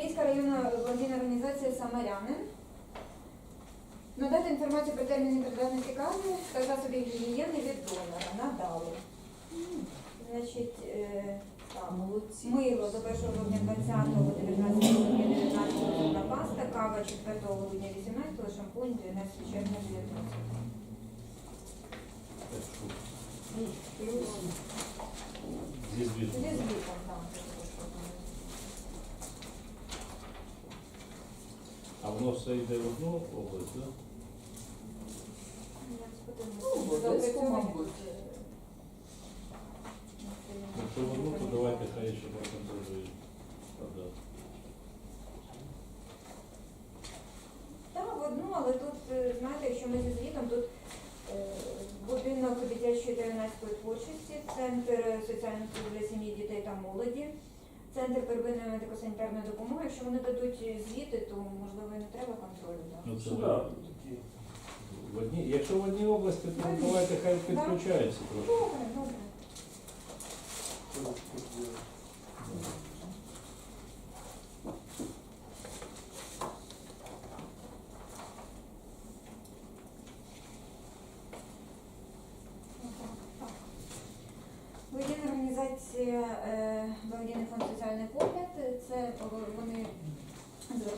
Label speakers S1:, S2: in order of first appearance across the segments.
S1: Львівська районна благодійна організація Самарянин. Надати інформацію про терміни придатності кави та засобів гігієни від донора. Надали. Значить, е, так.
S2: Молодці.
S1: Мило до 1 грудня 20-го, 19 грудня 19 зубна паста, кава 4 грудня 18 шампунь 12 червня 19
S3: Зі звітом.
S1: Зі звітом, так.
S3: А воно все йде в одну область, так?
S2: Ну.
S3: Якщо в одну, то давайте хай ще проконтролюють. подати.
S1: Так, в одну, але тут, е, знаєте, якщо ми зі звітом, тут е, будинок дитячої та юнацької творчості, центр соціальних служб для сім'ї, дітей та молоді, центр первинної медико-санітарної допомоги. Якщо вони дадуть звіти, то можливо і не треба контролю. Так?
S3: Ну, це да. в одній. Якщо в одній області, то
S1: Конечно.
S3: давайте хай підключаються трошки.
S1: Добре, добре. Благодійна організація е, Благодійний фонд соціальний погляд. Це е, вони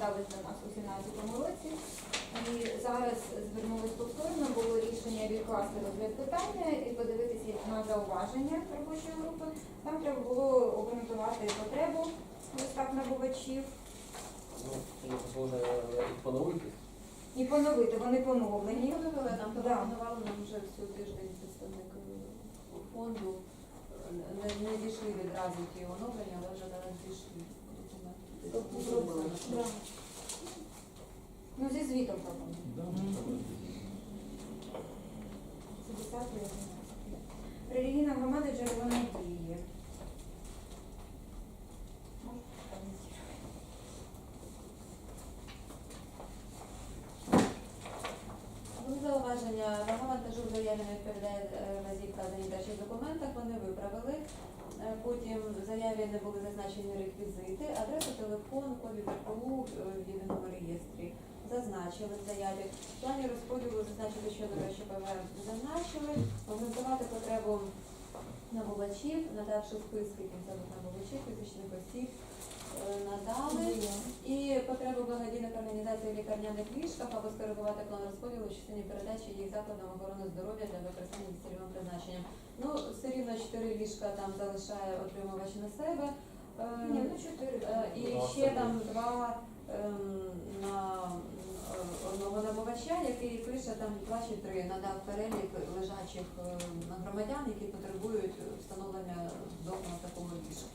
S1: звертались до нас у 2017 році. І зараз звернулись повторно, було рішення відкласти розгляд питання і подивитися на зауваження робочої групи. Там треба було обґрунтувати потребу в листах набувачів
S4: Ну, можна їх поновити.
S1: і поновити. Вони поновлені.
S2: Ні, поновили, нам
S1: Да.
S2: телефонували нам вже всю тиждень представник е, фонду. Не, не дійшли відразу ті оновлення, але вже зараз дійшли.
S1: Да. Ну, зі звітом. Це 10 Релігійна громада джерело надії.
S2: Були зауваження, вага вантажу не відповідає е, вказані в документах, вони виправили. Е, Потім в заяві не були зазначені реквізити, адреса, телефон, кодів РПУ е, в єдиному реєстрі. Зазначили в заяві. В плані розподілу зазначили, що до ПВ зазначили, обґрунтувати потребу набувачів, надавши списки кінцевих набувачів, фізичних осіб, е, надали. І потребу благодійних організацій в лікарняних ліжках або скоригувати план розподілу в частині передачі їх закладам охорони здоров'я для використання з цільовим призначенням. Ну, все рівно чотири ліжка там залишає отримувач на себе. Е,
S1: Ні, ну 4.
S2: е, І ще там два на е, одного набувача, який пише там два чи три, надав перелік лежачих е, громадян, які потребують встановлення вдома такого ліжка.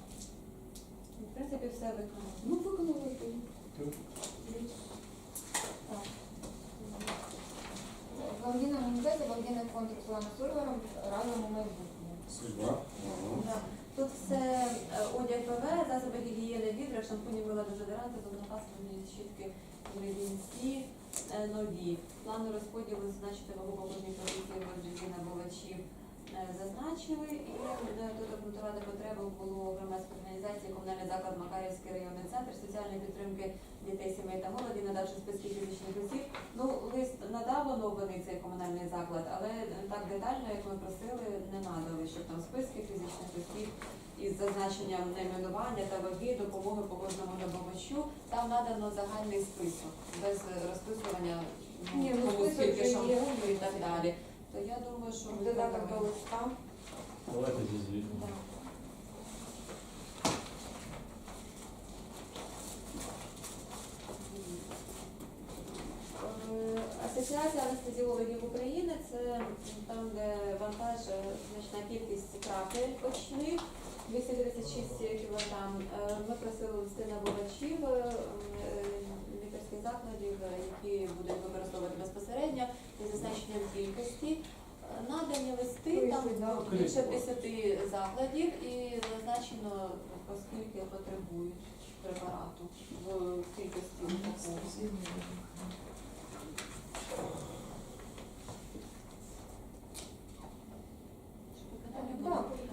S2: В принципі, все виконано.
S5: Ну, виконали.
S1: Так. Благодійна організація, благодійний фонд Руслана Сурвара разом у майбутнє.
S4: Судьба.
S2: Да. Тут все е, одяг ПВ, засоби гігієни, відра, шампуні, мила, дезодоранти, зубна щітки, гребінці, е, нові. Плани розподілу зазначити вагу покупні продуктів воджені набувачів зазначили. І е, тут обґрунтувати потребу було громадської організації комунальний заклад Макарівський районний центр соціальної підтримки дітей, сімей та молоді, надавши списки фізичних осіб. Ну, лист надав оновлений цей комунальний заклад, але так детально, як ми просили, не надали, щоб там списки фізичних осіб із зазначенням найменування та ваги, допомоги по кожному набувачу. Там надано загальний список, без розписування ну,
S1: Ні, ну,
S2: кому
S1: список
S2: скільки шампуню і так далі. То я думаю, що ми
S1: Додаток до листа.
S3: Давайте зі звітом.
S2: Да. Е, Асоціація анестезіологів України це там, де вантаж, е, значна кількість крапель очних, 236 кг. Ми просили листи набувачів е, е, лікарських закладів, е, які будуть використовувати безпосередньо із зазначенням кількості. Е, Надані листи, там більше 10 закладів і зазначено, оскільки потребують препарату в кількості упаковки.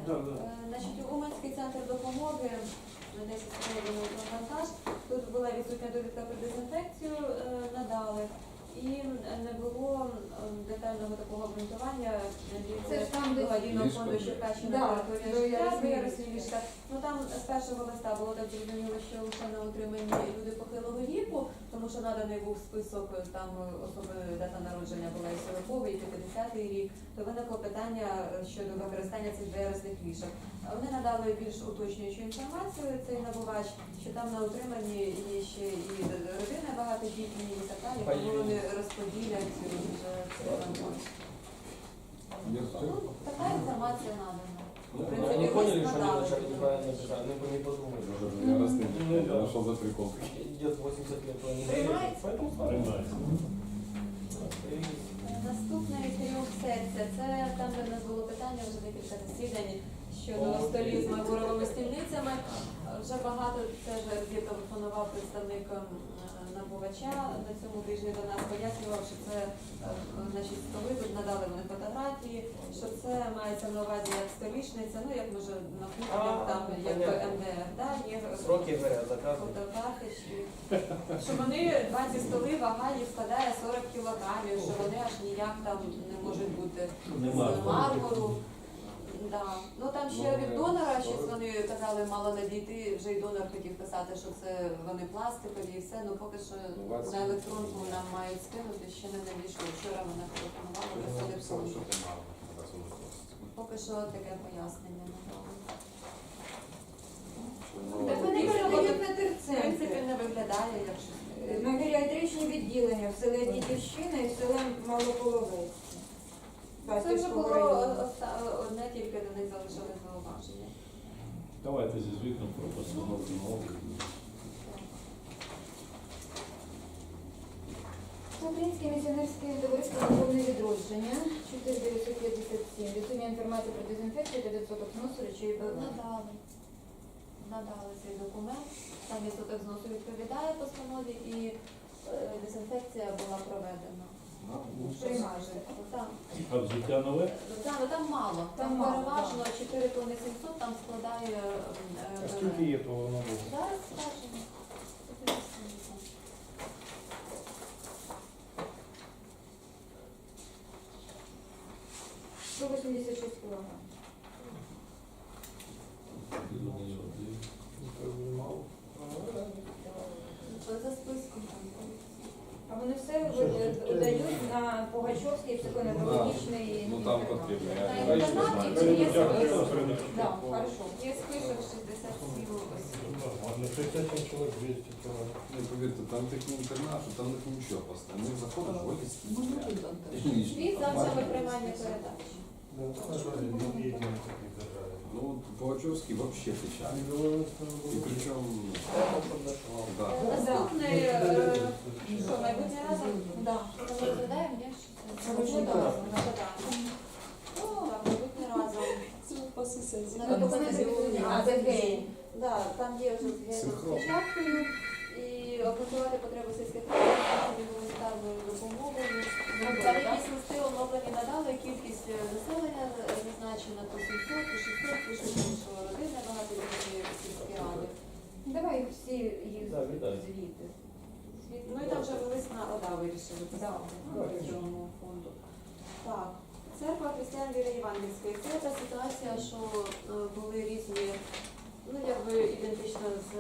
S2: Е, Значить, Уманський центр допомоги на 10 хвилин вантаж. Тут була відсутня довідка про дезінфекцію, е, надали. І не було е, детального такого обґрунтування
S1: Це ж там, де
S2: благодійного фонду. Черкащина
S1: Да,
S2: Ярославішка. Ну там з першого листа було так зрозуміло, що лише на утриманні люди похилого віку, тому що наданий був список е, там е, особи дата народження була і 40 і 50 рік, то виникло питання е, щодо використання цих вересних ліжок. Вони надали більш уточнюючу інформацію, цей набувач, що там на утриманні є ще і родини багатодітні і так далі, тому вони розподілять вже це. Ну, така інформація надана.
S4: Ну, Они поняли, что они вначале неправильно писали, они не подумали.
S5: Я раз не я нашел за прикол.
S4: Идет 80 лет, то они? Поэтому
S3: Приймається.
S2: Наступне трьох серця. Це там, де в нас було питання вже декілька засідань щодо столів з мармуровими стільницями. Вже багато це вже телефонував представник ем, набувача на цьому тижні до нас, пояснював, що це е, значить столи, тут надали вони фотографії, що це мається на увазі як столішниця, ну як може на кухнях, там як. МДР, да, є
S4: Сроки говорят,
S2: Що вони 20 столи, вага їх складає 40 кілограмів, що вони аж ніяк там не можуть бути
S3: Нема.
S2: з мармуру. Да. Ну там ще
S5: Ну,
S2: від
S5: е,
S2: донора щось вони казали, мало надійти, вже й донор хотів писати, що це вони пластикові і все. Ну поки що
S5: Ну,
S2: на електронку нам мають скинути, ще не надійшло. Вчора вона телефонувала,
S5: Я
S2: просили. Поки що таке пояснення.
S5: Ну,
S2: В принципі, не виглядає, як щось.
S1: На геріатричні відділення в селі Дідівщина і в селі Малополовець.
S2: Це вже було оста- одне тільки до них залишили зауваження.
S3: Давайте зі звітом про постановку на облік.
S1: Українське місіонерське товариство «Духовне відродження» 4957. Відсутня інформація про дезінфекцію та відсоток зносу речей БВ.
S2: Надали. Надали цей документ. Там відсоток зносу відповідає постанові і е, дезінфекція була проведена.
S3: А взуття нове?
S2: там, там мало. Там,
S1: Там мало,
S2: переважно 4 тонни 700, там складає е,
S6: А скільки є того нового?
S2: Зараз скажемо.
S1: – 186 кілограм.
S6: Мало.
S2: За списком там.
S1: А вони все дають на Пугачовський психоневрологічний
S5: Ну там потрібно. Я
S2: й
S5: я
S2: список?
S1: Да, хорошо.
S2: Є список 67 осіб.
S6: Ладно, 37 чоловік, 200 кілограмів.
S5: Ну, повірте, там такий інтернат, що там їх нічого просто. Ми заходиш, в офіс.
S2: Світ завжди приймання передач.
S5: Ну, Пугачевский вообще печально. И причем, да.
S2: Наступний, е, що, майбутнє разом?
S1: Да.
S2: Ми розглядаємо, ні? Це?
S1: Майбутнє
S2: Ну,
S1: разом.
S2: Ну, так, майбутнє разом. На
S1: Ну,
S2: документи
S1: документи
S2: відповідні.
S1: А, це гей.
S2: Да, там є вже з
S5: Синхрон.
S2: спочаткою і обґрунтувати потребу сільських районів гуманітарною допомогою. Там якісь листи оновлені надали, кількість е, населення зазначена то 700, то 600, пишуть, що родини багатодітні сільські ради.
S1: Давай всі їх
S3: Да, вітаю.
S1: звіти.
S2: Ну і там вже лист на ОДА вирішили писати в цьому фонду. Так. Церква Християн Віри Євангельської. Це та ситуація, що е, були різні, ну якби ідентично з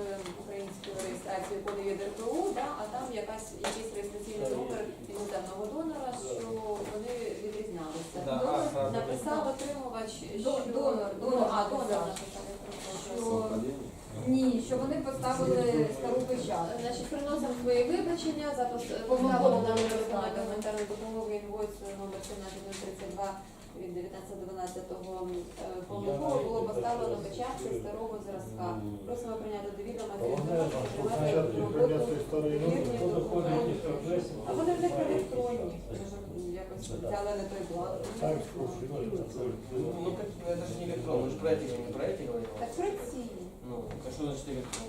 S2: українською реєстрацією коду ЄДРПУ, да, а там якась якийсь реєстраційний номер іноземного донора, що вони відрізнялися.
S4: Да,
S2: Донор
S4: а,
S2: написав отримувач, що
S1: Дон- донор,
S2: Ну,
S1: донор
S2: а донор
S1: написав.
S2: написав. я перепрошую.
S1: Що- Ні, що вони поставили стару печатку.
S2: Значить, приносимо свої вибачення за пос- поставлену нам виконання гуманітарної допомоги інвойс номер 17032 від 19.12 е, помилково було поставлено печатки старого зразка. Просимо прийняти до відома цей документ,
S6: Спочатку
S2: роботу
S6: прийняти старий
S2: вірні
S3: Хто заходить
S2: документи.
S3: із адресом?
S2: А вони в них електронні. Може, якось взяли не той бланк.
S6: Так, слушай,
S4: Ну, как, ну, это же не электрон, мы же про эти говорим, не про эти говорим.
S2: Так про ці.
S4: Ну, а что значит электрон?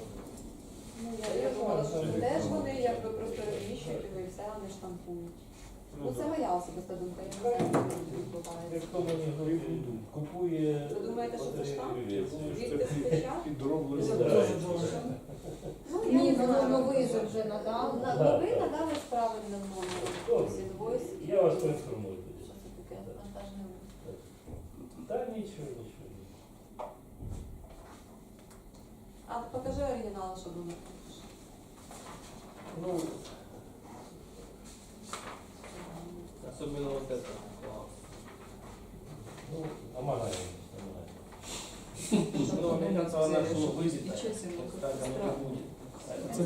S2: Ну, я, я думала, що теж вони якби просто розміщують його і все, вони штампують. Ну, це моя особиста думка, я не знаю, як відбувається.
S6: Мені говорив, купує
S2: Ви думаєте, що це штамп? Звідти
S6: підроблений.
S2: Ну,
S1: Ні,
S2: не
S1: ну Ну, новий же вже надав.
S2: На-
S6: Да,
S2: Новий надали з правильним номером.
S6: Добре.
S2: Ось інвойс.
S6: Я вас поінформую тоді.
S2: Що це таке? Вантажний лист.
S6: Та нічого, нічого.
S2: А покажи оригінал, що номер.
S4: Ну, особенно вот это. класс.
S6: Ну, намагаємось, намагаємось.
S4: Ну, американцев она же ну, выйдет.
S2: Ничего себе,
S4: Так,
S2: какой
S4: оно
S2: страх.
S4: не будет.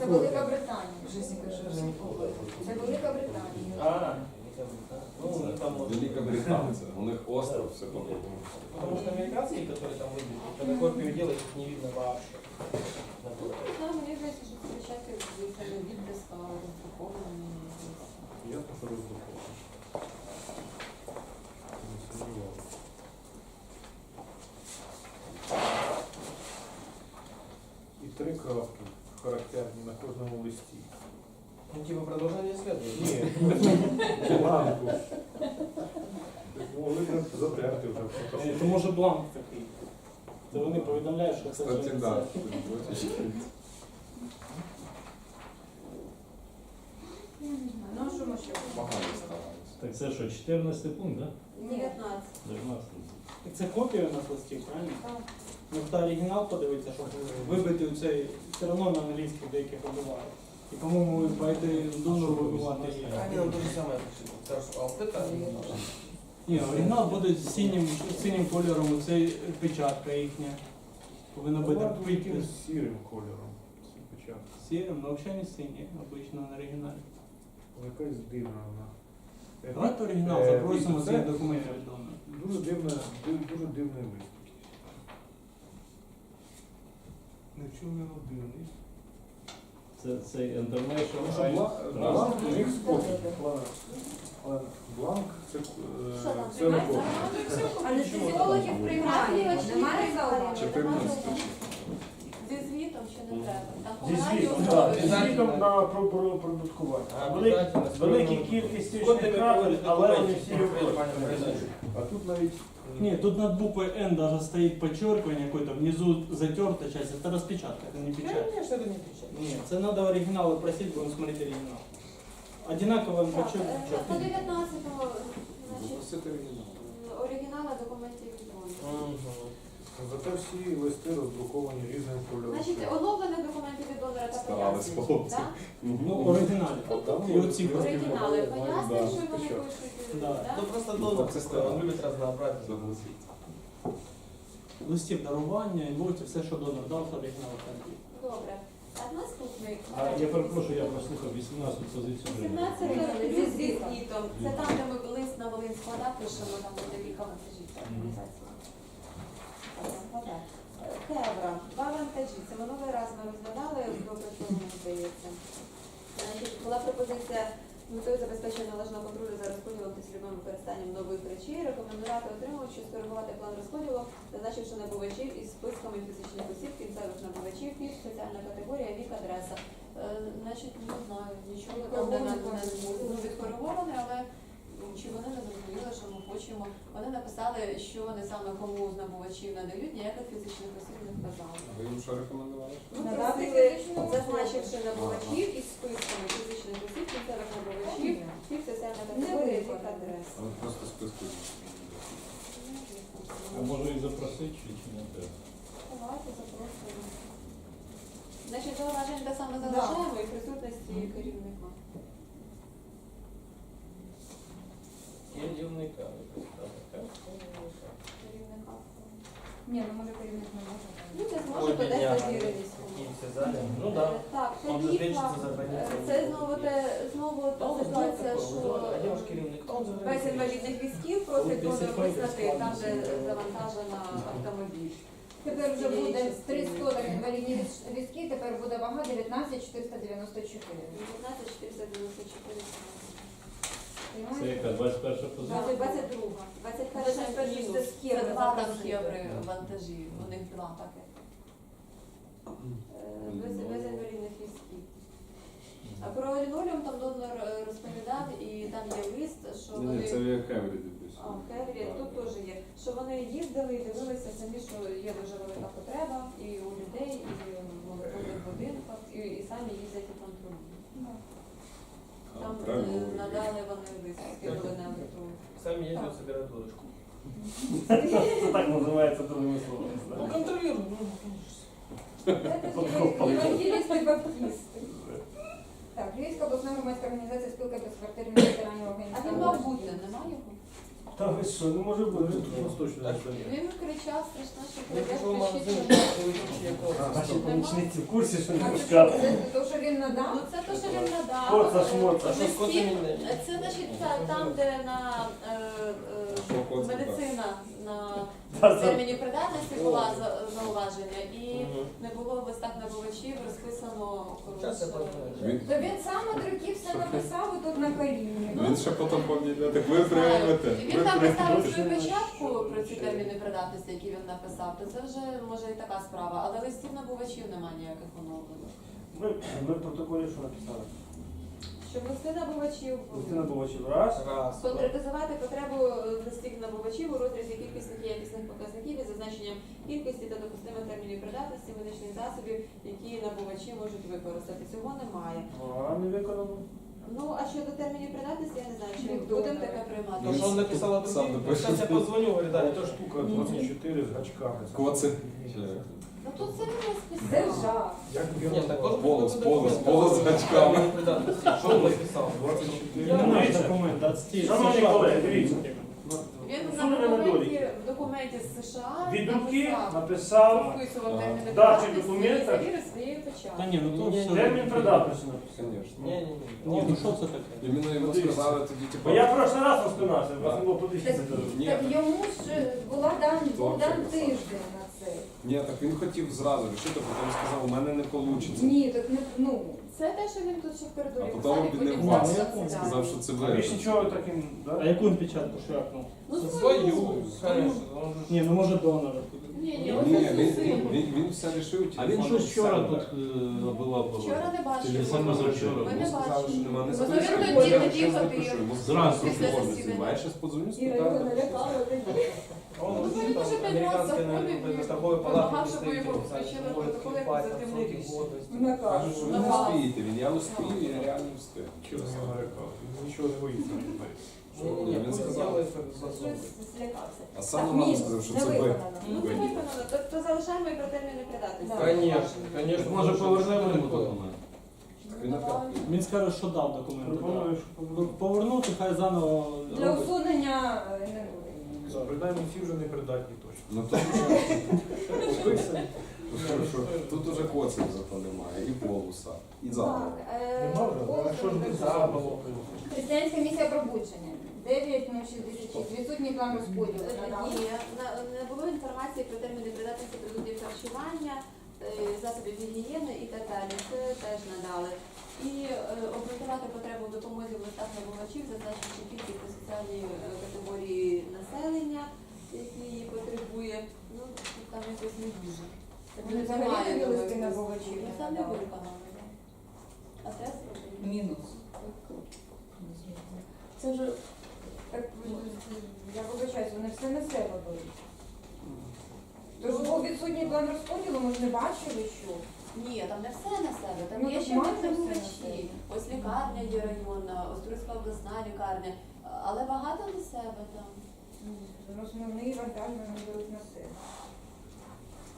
S1: Це Велика Британія.
S4: Жизнь кажется, не плохо.
S1: Це Велика Британія.
S4: А, ну, у них там вот-
S5: Великобританцы, у них остров, все по-другому.
S4: Потому что американские, которые там выйдут, когда копию делаешь, их не видно вообще. На
S2: Ну,
S4: фото.
S2: не знаю, мені здається, що це печатки з цими відтиска роздрукованими.
S3: Я теж роздруковую.
S7: Може бланк такий. Це вони повідомляють, що це вже це.
S1: Не знаю. Ну, що ми ще?
S3: Так це що, 14 пункт, так?
S2: 19.
S3: 19.
S7: І Це копія у нас листів, правильно?
S2: Так.
S7: Ну, та оригінал подивитися, щоб вибити цей, все одно на англійській деяких вибивають. І, по-моєму, ви маєте донор вибивати. її.
S4: Они нам то же самое пришли. Скажешь, а вот это...
S7: Ні, оригінал буде з синім, синім кольором, це печатка їхня. Повинна бути
S6: таким
S7: підпис.
S6: сірим кольором. ці печатки.
S7: Сірим, але взагалі не синій, обично на оригіналі.
S6: Якась дивна вона.
S7: Давайте оригінал
S6: Е,
S7: запросимо
S6: це-
S7: цей документ від.
S6: Дуже дивна, ди- дуже дивний лист. Не дивний.
S3: Це цей International
S6: Тому що
S3: Trust.
S6: скопій. Бланк це, е,
S2: Що там,
S6: це не
S2: приймають
S6: копія.
S2: зараз?
S1: Анестезіологів приймають. Немає зауважень.
S5: 14 чи
S2: Зі звітом ще не треба. Там
S7: Зі
S2: комунальні
S7: звітом,
S2: установи.
S7: так, зі звітом на про- про- продуктування. Велик-
S4: Обязательно.
S7: Великі кількість
S4: Сколько
S7: тисячних
S4: тебе
S7: крапель,
S4: приводит
S7: але вони
S4: документів,
S7: всі
S4: які
S7: використані.
S4: произойшли?
S6: А тут навіть е,
S7: Ні, тут над буквой N даже стоит подчеркивание какое-то, внизу затертая часть, это распечатка, это не печать.
S4: Конечно, это не печать.
S7: Нет, это надо оригиналы просить, будем смотреть оригинал. Одинаково
S2: Так, е, По
S7: подчеркивание.
S2: 19-му, значить,
S5: Запросити оригінал.
S2: м, оригінали документів від донора.
S6: зате всі листи роздруковані різним кольором.
S2: Значить, оновлених документів від донора та
S5: Старались
S2: пояснень. да?
S7: Ну, оригиналі. І оці
S2: Оригінали
S5: Да,
S2: пояснень, що вони пишуть.
S7: Да.
S2: да?
S4: Ну просто донор такой, он любит разнообразие.
S5: Согласиться.
S7: Листів дарування, інвойсів, все, що донор дав, то оригінал там є.
S2: Добре. А наступний.
S3: А я перепрошую, я прослухав 18 позицію. вже.
S2: 17 зі звітом. Це там, де ми лист на Волинь склада пишемо, там буде декілька вантажів. Кевра. Два вантажі. Це минулий раз ми розглядали, добре, що мені здається. Була пропозиція метою забезпечення належного контролю розподілом використанням нових речей, рекомендувати отримувачу скоригувати план розподілу, зазначивши набувачів із списками фізичних осіб, кінцевих набувачів, і спеціальна категорія, вік, адреса. Е, Значить, не знаю, нічого там не, ну, відкориговане, але чи вони не зрозуміли, що ми хочемо. Вони написали, що вони саме кому з набувачів надають, ніяких фізичних осіб не вказали.
S5: А ви їм що рекомендували?
S2: Ну,
S1: Надати
S2: зазначивши набувачів із списками фізичних осіб, кінцевих набувачів, під соціальна категорія, вік, адреса.
S5: А ви просто списку.
S3: А може і запросити, чи чи не треба?
S2: Давайте запросимо. Значить, зауваження те саме залишаємо і присутності керівника.
S4: Керівника.
S2: Керівника.
S1: Ні, ну може керівник не може.
S2: Ну, це зможе
S4: все зали. Ну да.
S2: Так,
S4: Он за границею.
S2: це знову те знову та ситуація, що.
S4: А керівник? Он границею.
S2: інвалідних візків просить
S7: років
S2: визнати там, де завантажена автомобіль.
S1: Тепер вже буде
S2: частини.
S1: 300 інвалідні візки, тепер буде вага 19 494.
S2: 19 494.
S3: Це яка 21 позиція?
S2: Значить, 22. 21
S1: 21
S2: мінус.
S1: це з
S2: Це два там
S1: запросили.
S2: вантажі. У них два таке. Без, без інвалідних візків. А про лінолеум там донор е, розповідав, і там є лист, що
S5: Ні,
S2: вони...
S5: ні, це в Хеврі.
S2: А, в Кеврі, тут теж є. Що вони їздили і дивилися самі, що є дуже велика потреба і у людей, і в житлових будинках, і, і самі їздять і Там е,
S5: правильно.
S2: надали вони лист, скинули на електронну.
S4: Сами ездят, собирают лодочку.
S8: Це так називається другими словами.
S4: Ну,
S8: знаєш.
S4: контролируют, ну,
S1: Евангелісти баптисти. Так, Львівська обласна громадська організація спілка безквартирних ветеранів
S2: А він мав бути, немає його?
S8: Та ви що, не може бути.
S6: Восточна
S4: Так.
S6: Україна.
S2: Він кричав страшно, що
S4: прийде
S2: прийдеш
S4: пришел в магазин,
S2: пишіть.
S4: и ключи
S8: А, Наші
S4: от
S8: помічниці в курсі, що не
S1: це
S8: пускати.
S1: це то, що він надав?
S2: Ну це те, що він надав.
S8: Коца, шмоца.
S4: Що з?
S2: Це значить та- там, де на е, е,
S5: Що
S2: медицина терміні придатності була за- зауваження, і не було в листах набувачів розписано
S4: Щас я.
S5: Він,
S1: То він сам все написав і тут на коліні.
S5: він ще потім. Так ви приймете.
S2: Він там поставив свою печатку про ці терміни придатності, які він написав, то це вже може і така справа, але листів набувачів немає ніяких оновлених.
S8: Ми, ми в протоколі що написали?
S2: Щоб листи набувачів
S8: Листи набувачів раз.
S4: Раз.
S2: Конкретизувати потребу листів набувачів у розрізі кількісних і якісних показників із зазначенням кількості та допустимих термінів придатності медичних засобів, які набувачі можуть використати. Цього немає.
S8: А, не виконано.
S2: Ну а щодо термінів придатності, я не знаю, чи
S1: Ну,
S2: будемо
S1: добре.
S2: таке приймати.
S4: То, что он написал о
S5: Сам
S4: других,
S5: напишет.
S4: сейчас я позвоню, говорю, да,
S6: Та штука 24 з гачками.
S5: Коци.
S2: Ну тут це не розписано.
S1: Держав.
S6: Як
S4: Нет, так должен быть
S5: Полос,
S4: какой-то
S5: полос,
S4: документ,
S5: полос
S4: который
S5: с очками.
S4: термины придатности. Что он написал?
S6: 24.
S7: Немає
S8: Дивіться.
S7: документа, а ці
S8: Шановні
S7: США
S8: колеги, дивіться.
S2: Він на
S8: Усунення
S2: документі,
S8: недоліків.
S2: в документі з США
S8: Від руки
S2: написав,
S8: написав
S2: вписував
S5: Ага.
S2: терміни
S8: Дачі
S2: придатності і
S8: документа.
S2: завірив своєю
S7: Та ні, ну то
S4: Ні,
S7: все.
S8: термін придатності написав.
S5: Звісно.
S4: Не-не-не.
S7: Ні, ну що це таке?
S5: Іменно йому сказали тоді, типу,
S8: Бо я прошлий раз розпинався, вас не було
S1: Так,
S8: подивитися.
S5: Ні.
S1: так йому ж була дан, був дан тиждень на це.
S5: ні, так він хотів зразу рішити, потім сказав, у мене не вийде.
S1: Ні, так не, ну,
S2: Це те, що він тут ще в коридорі
S5: А потім
S2: писав, і
S7: вас. Ну, я.
S5: Сказав, що це
S8: А більш
S5: ви.
S8: нічого таким,
S7: А
S8: да?
S7: яку він печатку шляпнув?
S2: Ну,
S4: Свою, конечно. Он
S7: Ні, ну може донора.
S2: Ні, ні,
S5: Ні,
S2: оце
S5: він, він, він, він все рішив.
S3: А він
S5: телефоном
S3: щось вчора
S5: сам,
S3: тут е, була
S2: Вчора не бачив.
S3: Чи саме завчора?
S2: Ми не
S5: сказали, що
S2: бачили.
S5: нема не
S2: він
S1: тоді
S5: Я щас
S2: ходив.
S5: запишу. Йому
S3: Зранку
S5: після розмови
S2: засідання.
S5: щас подзвоню,
S1: Іра його
S5: спитаю.
S1: налякала.
S2: Ну,
S4: вообще
S2: він
S4: там
S2: уже п'ять
S4: палата
S2: вимагав, щоб його включили в протокол як позитивний рішення.
S5: Кажуть, що ви не встигнете. Він я не встиг, я реально встиг.
S6: Чого не налякав? Нічого не боїться. Не.
S4: Не-не-не,
S5: Він сказав.
S1: Щось злякався.
S5: А сам
S1: Так,
S5: нам сказав, що
S1: не
S5: це ви.
S1: виконано.
S2: Ну, це виконано. Тобто залишаємо і про терміни придатності.
S1: Да.
S4: Конечно, конечно.
S3: Може повернемо йому документ?
S5: Він опять.
S7: Він скаже, що дав документи.
S8: Пропоную.
S7: Ну, Повернути, хай заново
S1: Для
S7: робить.
S1: усунення е, не буде.
S6: Принаймні всі вже не придатні точно.
S5: Ну що, тут уже коців зато немає, і полуса, і запаху.
S1: Так, е. Християнська місія пробудження. 9066. Відсутній план розподілу.
S2: Ні, не було інформації про терміни придатності продуктів харчування, е, засобів гігієни і так далі. Це теж надали. І е, обґрунтувати потребу в допомозі в листах набувачів, зазначивши кількість соціальні е, категорії населення, які її потребує. Ну, там якось не дуже.
S1: Вони взагалі тобі листи
S2: такої
S1: набувачів
S2: Ну, Це не да. А це зробили.
S1: Мінус. Це вже так, я вибачаюсь, вони все на себе беруть. Тож був відсутній план розподілу, ми ж не бачили, що.
S2: Ні, там не все на себе, там
S1: Ну,
S2: є
S1: так
S2: ще
S1: майже все на.
S2: Ось лікарня є районна, Острозька обласна лікарня, але багато на себе там.
S1: Основний вантаж вони беруть на себе.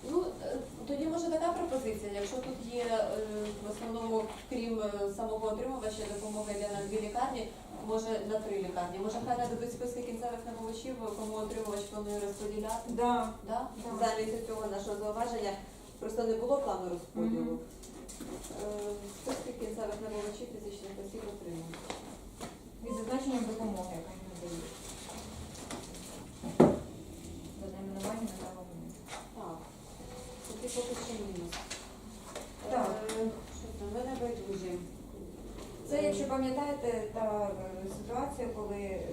S2: Ну, е, тоді може така пропозиція, якщо тут є е, в основному, крім е, самого отримувача, допомога йде на дві лікарні, може на три лікарні. Може хай нададуть списки кінцевих набувачів, кому отримувач планує розподіляти.
S1: Да.
S2: Да?
S1: Да.
S2: Замість цього нашого зауваження просто не було плану розподілу. Списки кінцевих набувачів фізичних осіб отримують.
S1: Від зазначенням допомоги, яка їм надає. До найменування.
S2: Такі поки що мінус.
S1: Так.
S2: Е, Що це? Ми не байдужі.
S1: Це, якщо пам'ятаєте, та е, ситуація, коли е,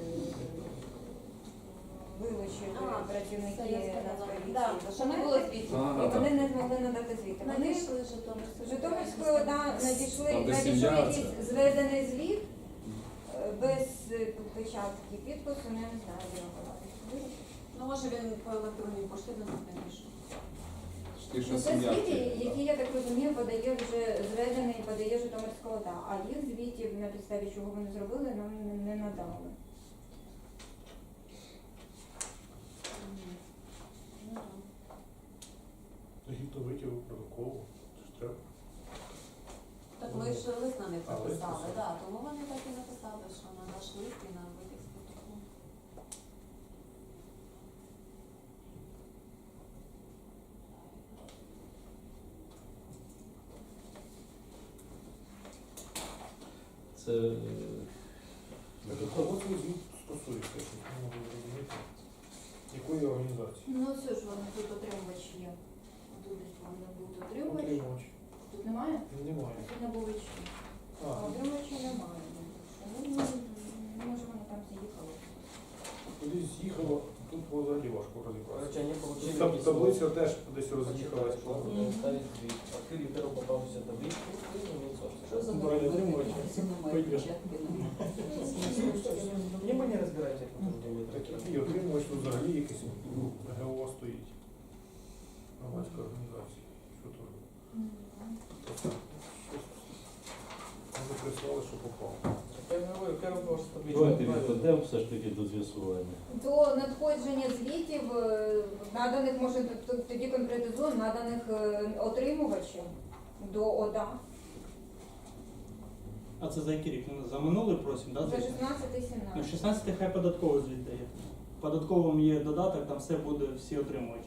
S1: вилучили
S2: А, це я
S1: працівники
S2: сказала.
S1: Нацполіції
S2: Да, що не було звіту.
S5: Ага,
S1: і
S5: так.
S1: вони не змогли надати звіти. Вони
S2: Надійшли з Житомирської.
S1: Житомирської ОДА надійшли,
S5: Там, де
S1: надійшов
S5: сім'я,
S1: якийсь
S5: це.
S1: зведений звіт е, без е, печатки підпису, ну, я не знаю, де його.
S2: Ну, може він по електронній пошті до нас надійшов.
S5: Ті,
S1: Ну, це
S5: сім'я
S1: звіти, які, я так розумію, подає вже зведений, подає Житомирська ОДА, а їх звітів, на підставі чого вони зробили, нам не- не надали.
S2: Ну, так.
S6: Витягу протоколу. Це ж треба.
S2: Так ми ж лист на них
S6: А, лист
S2: написали,
S6: написали.
S2: да, тому вони так і написали, що на наш лист і на витяг з протоколу.
S3: Це
S6: Кого цей звіт стосується, щоб ми могли зрозуміти? Якої організації?
S1: Ну, все ж вони тут отримувач є. Тут вони будуть отримувач.
S6: Отримувач.
S1: Тут немає?
S6: Немає.
S1: Тут чи.
S6: А,
S1: А отримувача немає. Ну, ну, може вони там з'їхали.
S6: кудись з'їхало, тут взагалі важко розібратися.
S4: Короче, они получили
S6: Там
S4: письмо.
S6: таблиця теж десь роз'їхалась.
S4: Нужно ставить звіт. Открыли первую попавшуюся табличку и
S7: Що за
S4: не.
S6: І отримувач тут взагалі якийсь ГО стоїть. Громадська організація. Що тут? Щось Вони прислали, що попало.
S4: Я говорю, первую попавшуюся табличку.
S3: Давайте відкладемо все ж таки до з'ясування.
S1: До надходження звітів, е, наданих, може, т- т- тоді конкретизуємо, наданих е, отримувачем до ОДА.
S7: А це за який рік? Ну, За минулий просимо, да?
S1: За
S7: звісно?
S1: 16 і
S7: Ну,
S1: 17.
S7: 16 хай податковий звіт дає. Податковим є додаток, там все буде всі отримувачі.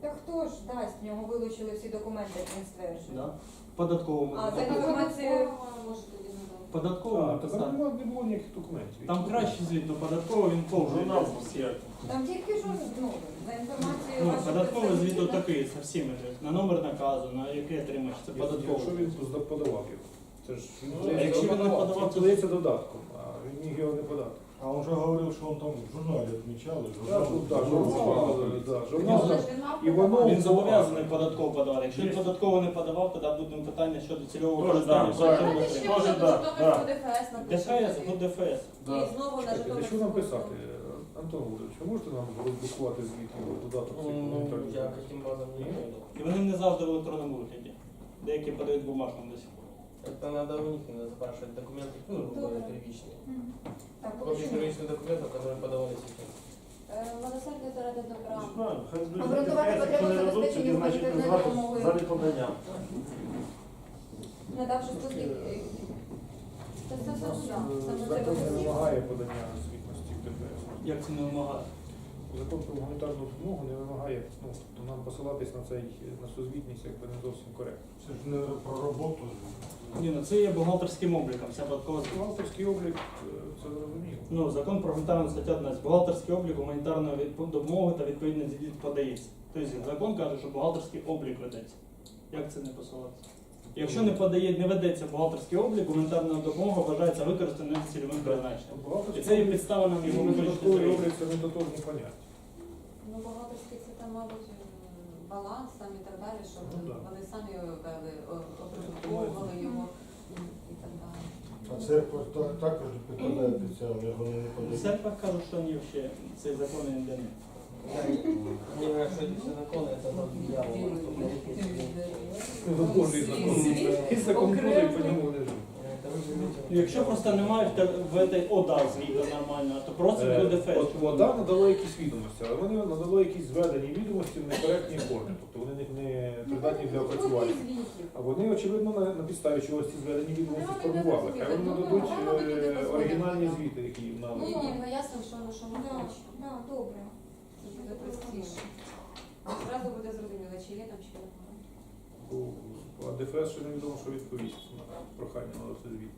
S1: Та хто ж дасть? В нього вилучили всі документи, як він стверджує.
S7: Да? Податковому.
S1: А, інформацією-
S2: Може тоді надати.
S7: Податковому
S6: А, так
S7: написати.
S6: там не було ніяких документів.
S7: Там краще звіт, податковий він повний.
S8: Журнал всі.
S1: Там тільки журнал, ну, за інформацією
S7: Ну, податковий звіт
S1: такий,
S7: отакий, же. На номер наказу, на який отримаєш, це
S6: Якщо
S7: податковий.
S6: він подавав його. Це ж він
S4: Ну,
S7: А якщо він не подавав, то
S6: подається додатком, а він міг його не подати.
S9: А он же говорил, что он там в журнале отмечал. и
S6: Так,
S9: журнал-
S6: тут, так,
S9: журнал
S6: журнал, да, журнал.
S2: він
S6: І воно-
S7: Він зобов'язаний податково подавати. Якщо він податково не подавав, тоді буде питання щодо цільового
S8: Тоже
S7: використання.
S8: да,
S7: що
S8: правильно.
S7: він
S2: Давайте ще.
S8: Тоже
S2: вже
S8: да,
S2: ДФС
S7: ну ДФС.
S2: І знову на
S6: Чекайте,
S2: Житомирську.
S6: Що нам писати? Антон Володимирович, ви можете нам розблокувати звіт його додаток? цей
S4: Ну, я каким базам не.
S7: І вони не завжди в електронному вигляді. Деякі подають бумажному до сих пор.
S4: Это надо у них надо запрашивать документы, ну, грубо говоря, первичные.
S1: Мгм. Так,
S4: Копии
S1: уточню.
S4: первичных документов, которые подавались их.
S2: Е, Милосердя заради добра.
S8: Ну, правильно, хай зберуть
S1: Обґрунтувати
S8: ДФС,
S1: потребу
S8: якщо не дадуть,
S1: забезпечення
S8: тоді, значить,
S1: гуманітарної
S8: назвати
S1: допомоги.
S8: залі подання.
S1: Надавши списки, е,
S2: Це все все все. Саме це
S6: Закон не
S2: буде.
S6: вимагає подання звітності в ДФС.
S7: Як це не вимагає?
S6: Закон про гуманітарну допомогу не вимагає, ну, то нам посилатись на цей на цю звітність якби не зовсім коректно.
S9: Це ж не про роботу.
S7: Ні, ну це є бухгалтерським обліком, це податково.
S6: Бухгалтерський облік, е, це зрозуміло.
S7: Ну, закон про гуманітарну стаття 11. Бухгалтерський облік гуманітарної від- допомоги та відповідний звіт подається. Тобто закон каже, що бухгалтерський облік ведеться. Як це не посилатися? Якщо не подає, не ведеться бухгалтерський облік, гуманітарна допомога вважається використаною за цільовим призначенням. І
S6: Бухгалтерський
S7: це є підстава нам його виключити. з
S6: облік це не дотожні поняття.
S2: Ну, бухгалтерський це там, мабуть, м, баланс там і так далі, щоб
S6: Ну, да.
S2: вони самі вели, о- оприлюдковували його м, і так далі.
S9: А церква та- також підпадає під це, але вони не
S7: В
S9: подають.
S7: церквах кажуть, що ні, ще цей закон ніде не.
S4: Мне кажется, эти все законы, это от дьявола.
S6: Ну, Божий закон. І закон Божий по ньому не живе.
S4: Это вы живете.
S7: Ну, Якщо просто немає в, те- в этой ОДА звіту нормально, то просто
S6: Е,
S7: буде ДФС.
S6: От вода надала якісь відомості, але вони надали якісь зведені відомості в некоректній формі, тобто вони не, не придатні для опрацювання.
S1: Копії звітів.
S6: А вони, очевидно, на, на підставі чогось ці зведені відомості
S2: Вони
S6: сформували.
S2: не
S6: Хай вони
S2: розуміють.
S6: нададуть
S2: Ну, мабуть,
S6: е,
S2: люди
S6: оригінальні
S2: дозволять.
S6: звіти, які їм
S2: Ні,
S6: надали.
S2: ні, пояснив, що на що ми
S1: Да,
S2: хочемо.
S1: да, добре.
S2: Це буде простіше. Одразу буде зрозуміло, чи є там, чи немає.
S6: Бо а ДФС ще невідомо, що відповість на прохання надати звіт.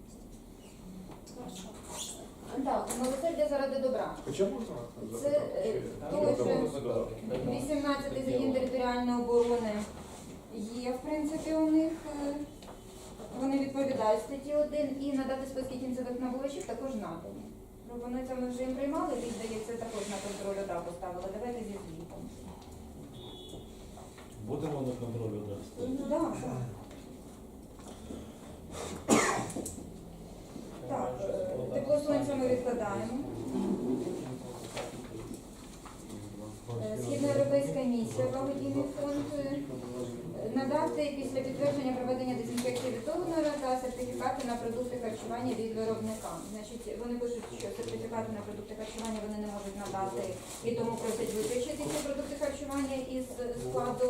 S2: Хорошо.
S1: Так, милосердя заради добра.
S6: Хоча можна
S1: Це,
S6: запитати,
S1: е, той же-
S6: давалося додатки.
S1: 18 загін територіальної оборони є, в принципі, у них. е, Вони відповідають статті 1 і надати списки кінцевих набувачів також надані. Пропонується, ми вже їм приймали, він, здається, також на контроль ОДА поставили. Давайте зі звітом.
S3: Будемо на контролі далі.
S1: Да, так. Так, е, тепло сонця ми відкладаємо. Е, Східноєвропейська місія. благодійний фонд. Е, Надати після підтвердження проведення дезінфекції відтоленої та сертифікати на продукти харчування від виробника. Значить, вони пишуть, що сертифікати на продукти харчування вони не можуть надати і тому просять виключити ці продукти харчування із складу.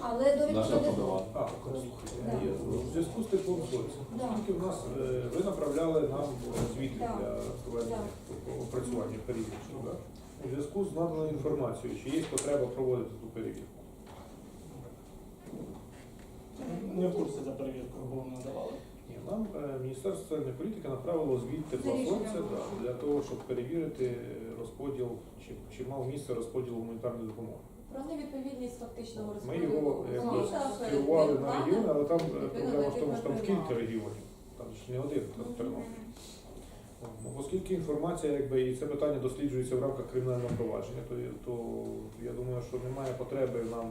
S1: Але довідку
S5: На що
S1: про?
S6: А, слухайте,
S1: Да.
S6: є. в зв'язку з теплом сонця.
S1: Да.
S6: Оскільки в нас е, ви направляли нам звіти
S1: Да.
S6: для проведення опрацювання перевірки. Да? У зв'язку з наданою інформацією, чи є потреба проводити ту перевірку?
S7: Не в курсі за перевірку, бо не давали.
S6: Ні, нам е, Міністерство соціальної політики направило звіт
S1: було.
S6: да, для того, щоб перевірити розподіл, чи, чи мав місце розподіл гуманітарної допомоги.
S2: Про невідповідність фактичного
S6: Ми
S2: розподілу
S6: його якби
S2: звіта
S6: скерували на
S2: планом,
S6: але там е, проблема в тому, що там
S2: яких
S6: кілька регіонів. Там ж не один, там Тернопіль. Ну, Оскільки інформація, якби і це питання досліджується в рамках кримінального провадження, то, то я думаю, що немає потреби нам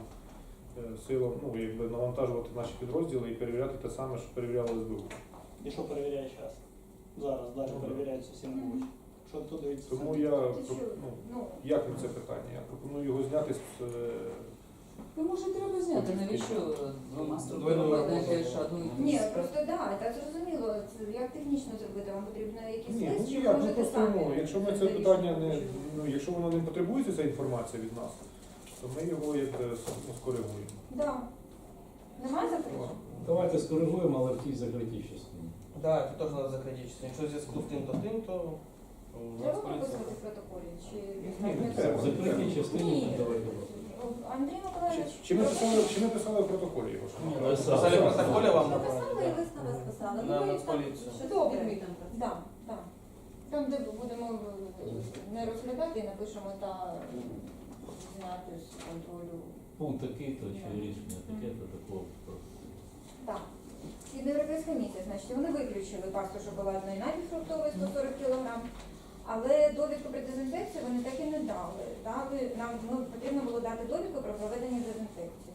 S6: силам ну, якби навантажувати наші підрозділи і перевіряти те саме, що перевіряли СБУ.
S7: І що перевіряє зараз? Зараз, далі перевіряються всі очі. Що тут дивиться?
S6: Тому я ну,
S1: Ну,
S6: як на це питання? Я пропоную його зняти з е,
S10: Ну, може, треба зняти, навіщо двома структурами даєш одну
S1: Ні, просто да, так зрозуміло. Це як технічно зробити? Вам потрібно якийсь
S6: Ні,
S1: лист,
S6: ну
S1: чи
S6: ніяк, ну
S1: можете
S6: просто
S1: самі?
S6: ну, якщо ми це питання не ну, якщо воно не потребується, ця інформація від нас, то ми його якби ну, скоригуємо.
S1: Да. Немає заперечень?
S3: Давайте скоригуємо, але в тій закритій частині.
S4: Да, это тоже надо закрыть. Якщо в зв'язку з тим, то тим, то то у
S1: Треба
S4: поліція.
S1: прописувати в протоколі? Чи
S6: Ні, не
S3: В
S6: треба.
S3: закритій частині
S1: Ні.
S3: давайте.
S1: Андрій
S6: Чи,
S1: Миколаївич,
S6: чи ми писали, чи ми писали в протоколі його? що ми
S3: Ні, писали.
S4: Писали в протоколі вам
S2: Написали
S4: направили,
S2: і
S4: да.
S2: лист на вас писали.
S4: На
S2: Ну,
S4: Нацполіцію.
S2: там, що
S1: Добре.
S2: відмітимо про.
S1: Да, да. Там, де будемо не розглядати, і напишемо та зняти з контролю.
S3: Пункт такий-то чи рішення таке-то такого.
S1: Так. І Європейська місія, значить, вони виключили пасту шоколадної напівфруктової 140 кг, але довідку про дезінфекцію вони так і не дали. дали нам ну, потрібно було дати довідку про проведення дезінфекції.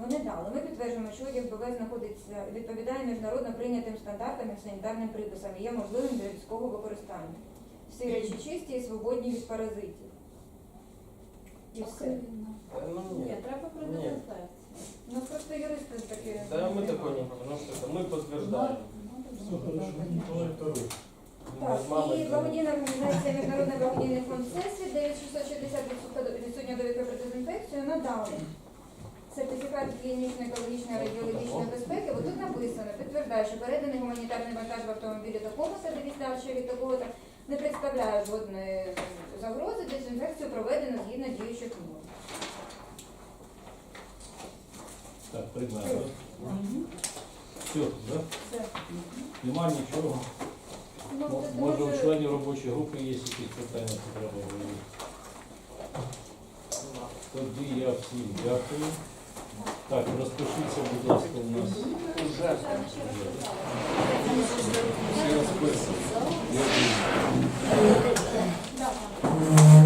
S1: Вони дали. Ми підтверджуємо, що одяг БВ знаходиться, відповідає міжнародно прийнятим стандартам і санітарним приписам і є можливим для людського використання. Всі речі чисті і свободні від паразитів. І все.
S4: Ну,
S2: Ні,
S4: ні.
S2: треба про
S4: Ні.
S2: дезінфекцію.
S1: Ну просто юристи такі.
S4: Да, мы такой не потому что это мы подтверждаем.
S3: Все хорошо.
S1: Так,
S4: Мама
S1: і благодійна організація Міжнародний благодійний фонд Всесвіт 9660 відсутня довідка про дезінфекцію надали сертифікат клінічної, екологічної, радіологічної безпеки. Бо тут написано, підтверждає, що переданий гуманітарний вантаж в автомобілі такого та віддачі від такого-то не представляє жодної загрози. Дезінфекцію проведено згідно діючих норм.
S3: Так, приймаємо. Все, да?
S1: Все.
S3: Нема нічого.
S1: Ну,
S3: Мо-
S1: це
S3: Може,
S1: дуже-
S3: у членів робочої групи є якісь питання, що треба говорити. Тоді я всім дякую. Так, розпишіться, будь ласка, у нас.
S2: Розписали.
S5: Всі розписані. 음.